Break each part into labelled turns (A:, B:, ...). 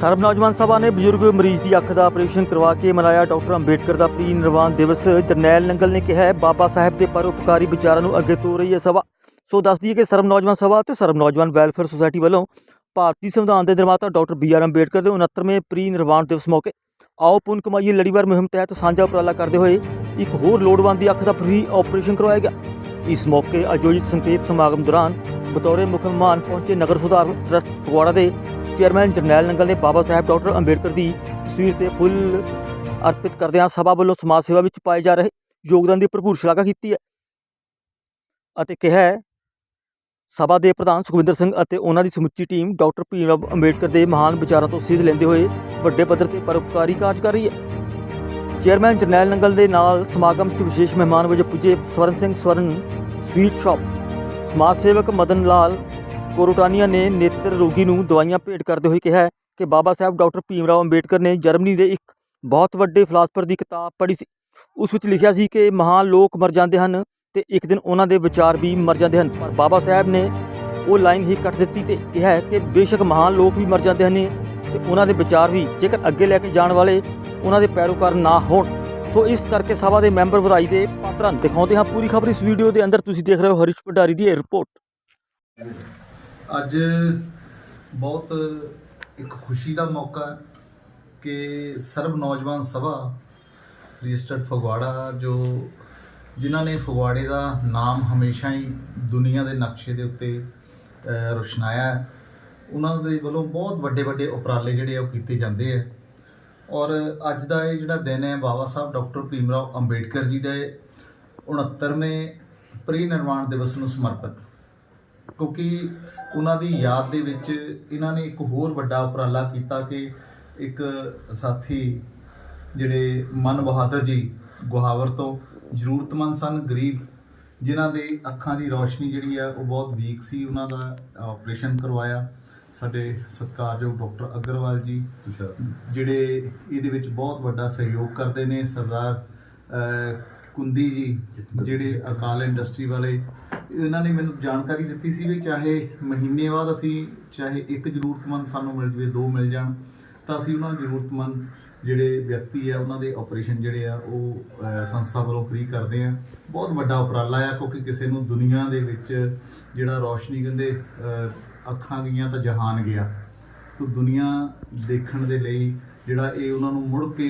A: ਸਰਬ ਨੌਜਵਾਨ ਸਭਾ ਨੇ ਬਜ਼ੁਰਗ ਮਰੀਜ਼ ਦੀ ਅੱਖ ਦਾ ਆਪਰੇਸ਼ਨ ਕਰਵਾ ਕੇ ਮਨਾਇਆ ਡਾਕਟਰ ਅੰਬੇਡਕਰ ਦਾ ਪ੍ਰੀ ਨਿਰਵਾਣ ਦਿਵਸ। ਜਰਨੈਲ ਨੰਗਲ ਨੇ ਕਿਹਾ ਬਾਬਾ ਸਾਹਿਬ ਦੇ ਪਰਉਪਕਾਰੀ ਵਿਚਾਰਾਂ ਨੂੰ ਅੱਗੇ ਤੋਰ ਰਹੀ ਹੈ ਸਭਾ। ਸੋ ਦੱਸ ਦਈਏ ਕਿ ਸਰਬ ਨੌਜਵਾਨ ਸਭਾ ਤੇ ਸਰਬ ਨੌਜਵਾਨ ਵੈਲਫੇਅਰ ਸੁਸਾਇਟੀ ਵੱਲੋਂ ਭਾਰਤੀ ਸੰਵਿਧਾਨ ਦੇ ਨਿਰਮਾਤਾ ਡਾਕਟਰ ਬੀ ਆਰ ਅੰਬੇਡਕਰ ਦੇ 69ਵੇਂ ਪ੍ਰੀ ਨਿਰਵਾਣ ਦਿਵਸ ਮੌਕੇ ਆਓ ਪੁੰਨ ਕਮਾਈਏ ਲੜੀਵਾਰ ਮੁਹਿੰਮ ਤਹਿਤ ਸਾਂਝਾ ਉਪਰਾਲਾ ਕਰਦੇ ਹੋਏ ਇੱਕ ਹੋਰ ਲੋੜਵੰਦ ਦੀ ਅੱਖ ਦਾ ਫ੍ਰੀ ਆਪਰੇਸ਼ਨ ਕਰਵਾਇਆ ਗਿਆ। ਇਸ ਮੌਕੇ ਆਯੋਜਿਤ ਸੰਖੇਪ ਸਮਾਗਮ ਦੌਰਾਨ ਬਤੌਰੇ ਮੁੱਖ ਮਹਿਮਾਨ ਪਹੁੰਚੇ ਨਗਰ ਸੁਧਾਰ ਟਰਸਟ ਫਗਵਾੜਾ ਦੇ ਚੇਅਰਮੈਨ ਜਰਨੈਲ ਨੰਗਲ ਨੇ ਬਾਬਾ ਸਾਹਿਬ ਡਾਕਟਰ ਅੰਬੇਡਕਰ ਦੀ ਤਸਵੀਰ ਤੇ ਫੁੱਲ ਅਰਪਿਤ ਕਰਦਿਆਂ ਸਭਾ ਵੱਲੋਂ ਸਮਾਜ ਸੇਵਾ ਵਿੱਚ ਪਾਏ ਜਾ ਰਹੇ ਯੋਗਦਾਨ ਦੀ ਭਰਪੂਰ ਸ਼ਲਾਘਾ ਕੀਤੀ ਹੈ ਅਤੇ ਕਿਹਾ ਹੈ, ਸਭਾ ਦੇ ਪ੍ਰਧਾਨ ਸੁਖਵਿੰਦਰ ਸਿੰਘ ਅਤੇ ਉਹਨਾਂ ਦੀ ਸਮੁੱਚੀ ਟੀਮ ਡਾਕਟਰ ਭੀਮ ਰਾਓ ਅੰਬੇਡਕਰ ਦੇ ਮਹਾਨ ਵਿਚਾਰਾਂ ਤੋਂ ਸਿੱਧ ਲੈਂਦੇ ਹੋਏ ਵੱਡੇ ਪੱਧਰ ਤੇ ਪਰਉਪਕਾਰੀ ਕਾਰਜ ਕਰ ਰਹੀ ਹੈ। ਚੇਅਰਮੈਨ ਜਰਨੈਲ ਨੰਗਲ ਦੇ ਨਾਲ ਸਮਾਗਮ 'ਚ ਵਿਸ਼ੇਸ਼ ਮਹਿਮਾਨ ਵਜੋਂ ਪੁੱਜੇ ਸਵਰਨ ਸਿੰਘ ਸਵਰਨ ਸਵੀਟ ਸ਼ਾਪ, ਸਮਾਜ ਸੇਵਕ ਮਦਨ ਲਾਲ ਕੋਰੋਟਾਨੀਆ ਨੇ ਨੇਤਰ ਰੋਗੀ ਨੂੰ ਦਵਾਈਆਂ ਭੇਟ ਕਰਦੇ ਹੋਏ ਕਿਹਾ ਕਿ ਬਾਬਾ ਸਾਹਿਬ ਡਾਕਟਰ ਭੀਮ ਰਾਓ ਅੰਬੇਡਕਰ ਨੇ ਜਰਮਨੀ ਦੇ ਇੱਕ ਬਹੁਤ ਵੱਡੇ ਫਿਲਾਸਫਰ ਦੀ ਕਿਤਾਬ ਪੜ੍ਹੀ ਸੀ। ਉਸ ਵਿੱਚ ਲਿਖਿਆ ਸੀ ਕਿ ਮਹਾਨ ਲੋਕ ਮਰ ਜਾਂਦੇ ਹਨ ਤੇ ਇੱਕ ਦਿਨ ਉਹਨਾਂ ਦੇ ਵਿਚਾਰ ਵੀ ਮਰ ਜਾਂਦੇ ਹਨ। ਪਰ ਬਾਬਾ ਸਾਹਿਬ ਨੇ ਉਹ ਲਾਈਨ ਹੀ ਕੱਟ ਦਿੱਤੀ ਤੇ ਕਿਹਾ ਕਿ ਬੇਸ਼ੱਕ ਮਹਾਨ ਲੋਕ ਵੀ ਮਰ ਜਾਂਦੇ ਹਨ ਤੇ ਉਹਨਾਂ ਦੇ ਵਿਚਾਰ ਵੀ ਜੇਕਰ ਅੱਗੇ ਲੈ ਕੇ ਜਾਣ ਵਾਲੇ ਉਹਨਾਂ ਦੇ ਪੈਰੋਕਾਰ ਨਾ ਹੋਣ। ਸੋ ਇਸ ਕਰਕੇ ਸਭਾ ਦੇ ਮੈਂਬਰ ਵਧਾਈ ਦੇ ਪਾਤਰ ਹਨ ਦਿਖਾਉਂਦੇ ਹਾਂ ਪੂਰੀ ਖਬਰ। ਇਸ ਵੀਡੀਓ ਦੇ ਅੰਦਰ ਤੁਸੀਂ ਦੇਖ ਰਹੇ ਹੋ ਹਰੀਸ਼ ਭੰਡਾਰੀ ਦੀ ਇਹ ਰਿਪੋਰਟ।
B: ਅੱਜ ਬਹੁਤ ਇੱਕ ਖੁਸ਼ੀ ਦਾ ਮੌਕਾ ਹੈ ਕਿ ਸਰਬ ਨੌਜਵਾਨ ਸਭਾ ਰਜਿਸਟਰਡ ਫਗਵਾੜਾ ਜੋ ਜਿਨ੍ਹਾਂ ਨੇ ਫਗਵਾੜੇ ਦਾ ਨਾਮ ਹਮੇਸ਼ਾ ਹੀ ਦੁਨੀਆ ਦੇ ਨਕਸ਼ੇ ਦੇ ਉੱਤੇ ਅਹ, ਰੁਸ਼ਨਾਇਆ ਉਹਨਾਂ ਦੇ ਵੱਲੋਂ ਬਹੁਤ ਵੱਡੇ ਵੱਡੇ ਉਪਰਾਲੇ ਜਿਹੜੇ ਉਹ ਕੀਤੇ ਜਾਂਦੇ ਆ। ਔਰ ਅੱਜ ਦਾ ਇਹ ਜਿਹੜਾ ਦਿਨ ਹੈ ਬਾਬਾ ਸਾਹਿਬ ਡਾਕਟਰ ਭੀਮ ਰਾਓ ਅੰਬੇਡਕਰ ਜੀ ਦੇ 69ਵੇਂ ਪ੍ਰੀ ਨਿਰਵਾਣ ਦਿਵਸ ਨੂੰ ਸਮਰਪਿਤ। ਕਿਉਂਕਿ ਉਹਨਾਂ ਦੀ ਯਾਦ ਦੇ ਵਿੱਚ ਇਹਨਾਂ ਨੇ ਇੱਕ ਹੋਰ ਵੱਡਾ ਉਪਰਾਲਾ ਕੀਤਾ ਕਿ ਇੱਕ ਸਾਥੀ ਜਿਹੜੇ ਮਨ ਬਹਾਦਰ ਜੀ ਗੁਹਾਵਰ ਤੋਂ ਜ਼ਰੂਰਤਮੰਦ ਸਨ ਗਰੀਬ ਜਿਨ੍ਹਾਂ ਦੇ ਅੱਖਾਂ ਦੀ ਰੌਸ਼ਨੀ ਜਿਹੜੀ ਆ ਉਹ ਬਹੁਤ ਵੀਕ ਸੀ ਉਹਨਾਂ ਦਾ ਆਪਰੇਸ਼ਨ ਕਰਵਾਇਆ। ਸਾਡੇ ਸਤਿਕਾਰਯੋਗ ਡਾਕਟਰ ਅਗਰਵਾਲ ਜੀ ਜਿਹੜੇ ਇਹਦੇ ਵਿੱਚ ਬਹੁਤ ਵੱਡਾ ਸਹਿਯੋਗ ਕਰਦੇ ਨੇ। ਸਰਦਾਰ ਕੁੰਦੀ ਜੀ ਜਿਹੜੇ ਅਕਾਲ ਇੰਡਸਟਰੀ ਵਾਲੇ ਇਹਨਾਂ ਨੇ ਮੈਨੂੰ ਜਾਣਕਾਰੀ ਦਿੱਤੀ ਸੀ ਵੀ ਚਾਹੇ ਮਹੀਨੇ ਬਾਅਦ ਅਸੀਂ, ਚਾਹੇ ਇੱਕ ਜ਼ਰੂਰਤਮੰਦ ਸਾਨੂੰ ਮਿਲ ਜਵੇ, ਦੋ ਮਿਲ ਜਾਣ, ਤਾਂ ਅਸੀਂ ਉਹਨਾਂ ਜ਼ਰੂਰਤਮੰਦ ਜਿਹੜੇ ਵਿਅਕਤੀ ਆ, ਉਹਨਾਂ ਦੇ ਆਪਰੇਸ਼ਨ ਜਿਹੜੇ ਆ, ਉਹ ਸੰਸਥਾ ਵੱਲੋਂ ਫ੍ਰੀ ਕਰਦੇ ਆ। ਬਹੁਤ ਵੱਡਾ ਉਪਰਾਲਾ ਆ, ਕਿਉਂਕਿ ਕਿਸੇ ਨੂੰ ਦੁਨੀਆ ਦੇ ਵਿੱਚ ਜਿਹੜਾ ਰੌਸ਼ਨੀ ਕਹਿੰਦੇ ਅੱਖਾਂ ਗਈਆਂ ਤਾਂ ਜਹਾਨ ਗਿਆ। ਤੋ ਦੁਨੀਆ ਦੇਖਣ ਦੇ ਲਈ ਜਿਹੜਾ ਇਹ ਉਹਨਾਂ ਨੂੰ ਮੁੜ ਕੇ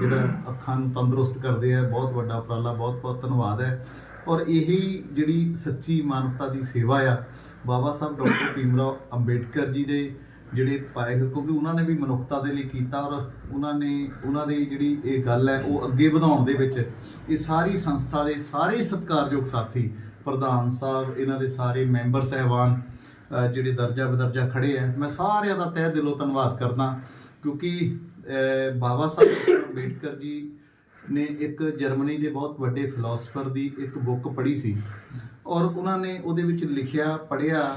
B: ਜਿਹੜਾ ਅੱਖਾਂ ਨੂੰ ਤੰਦਰੁਸਤ ਕਰਦੇ ਆ, ਬਹੁਤ ਵੱਡਾ ਉਪਰਾਲਾ ਬਹੁਤ ਬਹੁਤ ਧੰਨਵਾਦ ਹੈ। ਔਰ ਇਹੀ ਜਿਹੜੀ ਸੱਚੀ ਮਾਨਵਤਾ ਦੀ ਸੇਵਾ ਆ, ਬਾਬਾ ਸਾਹਿਬ ਡਾਕਟਰ ਭੀਮ ਰਾਓ ਅੰਬੇਡਕਰ ਜੀ ਦੇ ਜਿਹੜੇ ਪਾਏ ਹੋਏ, ਕਿਉਂਕਿ ਉਹਨਾਂ ਨੇ ਵੀ ਮਨੁੱਖਤਾ ਦੇ ਲਈ ਕੀਤਾ ਔਰ ਉਹਨਾਂ ਨੇ, ਉਹਨਾਂ ਦੀ ਜਿਹੜੀ ਇਹ ਗੱਲ ਹੈ, ਉਹ ਅੱਗੇ ਵਧਾਉਣ ਦੇ ਵਿੱਚ ਇਹ ਸਾਰੀ ਸੰਸਥਾ ਦੇ ਸਾਰੇ ਸਤਿਕਾਰਯੋਗ ਸਾਥੀ, ਪ੍ਰਧਾਨ ਸਾਹਿਬ, ਇਹਨਾਂ ਦੇ ਸਾਰੇ ਮੈਂਬਰ ਸਹਿਬਾਨ ਜਿਹੜੇ ਦਰਜਾ ਬਦਰਜਾ ਖੜੇ ਆ, ਮੈਂ ਸਾਰਿਆਂ ਦਾ ਤਹਿ ਦਿਲੋਂ ਧੰਨਵਾਦ ਕਰਦਾ, ਕਿਉਂਕਿ ਬਾਬਾ ਸਾਹਿਬ ਅੰਬੇਡਕਰ ਜੀ ਨੇ ਇੱਕ ਜਰਮਨੀ ਦੇ ਬਹੁਤ ਵੱਡੇ ਫਿਲਾਸਫਰ ਦੀ ਇੱਕ ਬੁੱਕ ਪੜ੍ਹੀ ਸੀ ਔਰ ਉਹਨਾਂ ਨੇ ਉਹਦੇ ਵਿੱਚ ਲਿਖਿਆ, ਪੜ੍ਹਿਆ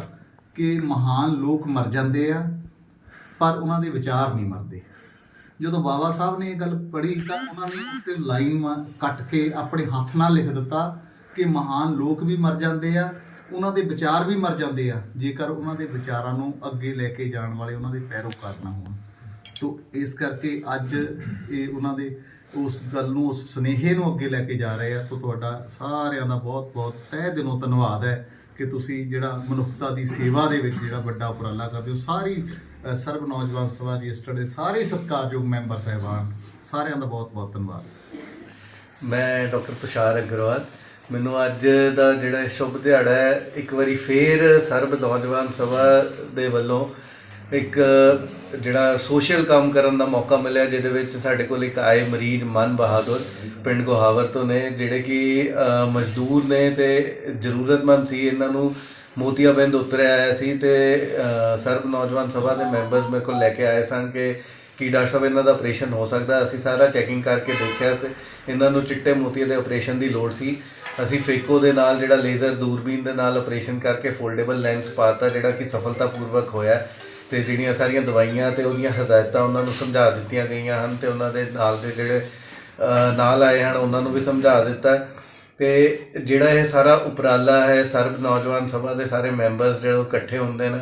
B: ਕਿ ਮਹਾਨ ਲੋਕ ਮਰ ਜਾਂਦੇ ਆ, ਪਰ ਉਹਨਾਂ ਦੇ ਵਿਚਾਰ ਨਹੀਂ ਮਰਦੇ। ਜਦੋਂ ਬਾਬਾ ਸਾਹਿਬ ਨੇ ਇਹ ਗੱਲ ਪੜ੍ਹੀ ਤਾਂ ਉਹਨਾਂ ਨੇ ਉੱਤੇ ਲਾਈਨ ਕੱਟ ਕੇ ਆਪਣੇ ਹੱਥ ਨਾਲ ਲਿਖ ਦਿੱਤਾ ਕਿ ਮਹਾਨ ਲੋਕ ਵੀ ਮਰ ਜਾਂਦੇ ਆ, ਉਹਨਾਂ ਦੇ ਵਿਚਾਰ ਵੀ ਮਰ ਜਾਂਦੇ ਆ, ਜੇਕਰ ਉਹਨਾਂ ਦੇ ਵਿਚਾਰਾਂ ਨੂੰ ਅੱਗੇ ਲੈ ਕੇ ਜਾਣ ਵਾਲੇ ਉਹਨਾਂ ਦੇ ਪੈਰੋਕਾਰ ਨਾ ਹੋਣ। ਤੋ ਇਸ ਕਰਕੇ ਅੱਜ ਇਹ ਉਹਨਾਂ ਦੇ ਉਸ ਗੱਲ ਨੂੰ ਉਸ ਸੁਨੇਹੇ ਨੂੰ ਅੱਗੇ ਲੈ ਕੇ ਜਾ ਰਹੇ ਆ, ਤੋ ਤੁਹਾਡਾ ਸਾਰਿਆਂ ਦਾ ਬਹੁਤ ਬਹੁਤ ਤਹਿ ਦਿਲੋਂ ਧੰਨਵਾਦ ਹੈ ਕਿ ਤੁਸੀਂ ਜਿਹੜਾ ਮਨੁੱਖਤਾ ਦੀ ਸੇਵਾ ਦੇ ਵਿੱਚ ਜਿਹੜਾ ਵੱਡਾ ਉਪਰਾਲਾ ਕਰਦੇ ਹੋ। ਸਾਰੀ ਸਰਬ ਨੌਜਵਾਨ ਸਭਾ ਰਜਿਸਟਰਡ ਦੇ ਸਾਰੇ ਸਤਿਕਾਰਯੋਗ ਮੈਂਬਰ ਸਹਿਬਾਨ, ਸਾਰਿਆਂ ਦਾ ਬਹੁਤ ਬਹੁਤ ਧੰਨਵਾਦ।
C: ਮੈਂ ਡਾਕਟਰ ਤੁਸ਼ਾਰ ਅਗਰਵਾਲ, ਮੈਨੂੰ ਅੱਜ ਦਾ ਜਿਹੜਾ ਸ਼ੁਭ ਦਿਹਾੜਾ ਹੈ, ਇੱਕ ਵਾਰੀ ਫੇਰ ਸਰਬ ਨੌਜਵਾਨ ਸਭਾ ਦੇ ਵੱਲੋਂ ਇੱਕ, ਜਿਹੜਾ ਸੋਸ਼ਲ ਕੰਮ ਕਰਨ ਦਾ ਮੌਕਾ ਮਿਲਿਆ, ਜਿਹਦੇ ਵਿੱਚ ਸਾਡੇ ਕੋਲ ਇੱਕ ਆਏ ਮਰੀਜ਼ ਮਨ ਬਹਾਦਰ ਪਿੰਡ ਗੋਹਾਵਰ ਤੋਂ ਨੇ, ਜਿਹੜੇ ਕਿ ਮਜ਼ਦੂਰ ਨੇ ਤੇ ਜ਼ਰੂਰਤਮੰਦ ਸੀ। ਇਹਨਾਂ ਨੂੰ ਮੋਤੀਆਬਿੰਦ ਉਤਰਿਆ ਆਇਆ ਸੀ ਤੇ ਸਰਬ ਨੌਜਵਾਨ ਸਭਾ ਦੇ ਮੈਂਬਰਸ ਮੇਰੇ ਕੋਲ ਲੈ ਕੇ ਆਏ ਸਨ ਕਿ ਕੀ ਡਾਕਟਰ ਸਾਹਿਬ, ਇਹਨਾਂ ਦਾ ਆਪਰੇਸ਼ਨ ਹੋ ਸਕਦਾ। ਅਸੀਂ ਸਾਰਾ ਚੈਕਿੰਗ ਕਰਕੇ ਦੇਖਿਆ ਤੇ ਇਹਨਾਂ ਨੂੰ ਚਿੱਟੇ ਮੋਤੀਏ ਦੇ ਆਪਰੇਸ਼ਨ ਦੀ ਲੋੜ ਸੀ। ਅਸੀਂ ਫੇਕੋ ਦੇ ਨਾਲ ਜਿਹੜਾ ਲੇਜ਼ਰ ਦੂਰਬੀਨ ਦੇ ਨਾਲ ਆਪਰੇਸ਼ਨ ਕਰਕੇ ਫੋਲਡੇਬਲ ਲੈਂਸ ਪਾਤਾ, ਜਿਹੜਾ ਕਿ ਸਫਲਤਾਪੂਰਵਕ ਹੋਇਆ। ਤੇ ਜਿਹੜੀਆਂ ਸਾਰੀਆਂ ਦਵਾਈਆਂ ਤੇ ਉਹਦੀਆਂ ਹਦਾਇਤਾਂ ਉਹਨਾਂ ਨੂੰ ਸਮਝਾ ਦਿੱਤੀਆਂ ਗਈਆਂ ਹਨ ਤੇ ਉਹਨਾਂ ਦੇ ਨਾਲ ਦੇ ਜਿਹੜੇ ਨਾਲ ਆਏ ਹਨ ਉਹਨਾਂ ਨੂੰ ਵੀ ਸਮਝਾ ਦਿੱਤਾ ਹੈ। ਤੇ ਜਿਹੜਾ ਇਹ ਸਾਰਾ ਉਪਰਾਲਾ ਹੈ, ਸਰਬ ਨੌਜਵਾਨ ਸਭਾ ਦੇ ਸਾਰੇ ਮੈਂਬਰਸ ਜਿਹੜੇ ਉਹ ਇਕੱਠੇ ਹੁੰਦੇ ਨੇ,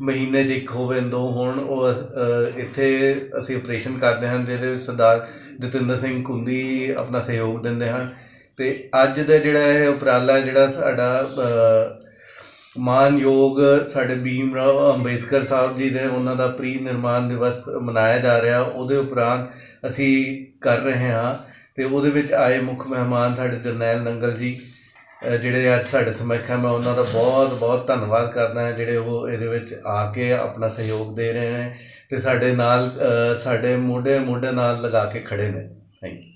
C: ਮਹੀਨੇ 'ਚ ਇੱਕ ਹੋਵੇ, ਦੋ ਹੋਣ, ਉਹ ਇੱਥੇ ਅਸੀਂ ਆਪਰੇਸ਼ਨ ਕਰਦੇ ਹਾਂ ਜਿਹਦੇ ਵਿੱਚ ਸਰਦਾਰ ਜਤਿੰਦਰ ਸਿੰਘ ਕੁੰਦੀ ਆਪਣਾ ਸਹਿਯੋਗ ਦਿੰਦੇ ਹਨ ਤੇ ਅੱਜ ਦਾ ਜਿਹੜਾ ਇਹ ਉਪਰਾਲਾ ਜਿਹੜਾ ਸਾਡਾ ਮਾਨਯੋਗ ਸਾਡੇ ਭੀਮ ਰਾਓ ਅੰਬੇਦਕਰ ਸਾਹਿਬ ਜੀ ਦੇ ਉਹਨਾਂ ਦਾ ਪ੍ਰੀ ਨਿਰਮਾਣ ਦਿਵਸ ਮਨਾਇਆ ਜਾ ਰਿਹਾ। ਉਹਦੇ ਉਪਰੰਤ ਅਸੀਂ ਕਰ ਰਹੇ ਹਾਂ ਤੇ ਉਹਦੇ ਵਿੱਚ ਆਏ ਮੁੱਖ ਮਹਿਮਾਨ ਸਾਡੇ ਜਰਨੈਲ ਨੰਗਲ ਜੀ ਜਿਹੜੇ ਅੱਜ ਸਾਡੇ ਸਮੱਖ ਮੈਂ ਉਹਨਾਂ ਦਾ ਬਹੁਤ ਬਹੁਤ ਧੰਨਵਾਦ ਕਰਦਾ ਹਾਂ, ਜਿਹੜੇ ਉਹ ਇਹਦੇ ਵਿੱਚ ਆ ਕੇ ਆਪਣਾ ਸਹਿਯੋਗ ਦੇ ਰਹੇ ਨੇ ਤੇ ਸਾਡੇ ਨਾਲ ਸਾਡੇ ਮੋਢੇ ਮੋਢੇ ਨਾਲ ਲਗਾ ਕੇ ਖੜੇ ਨੇ। Thank you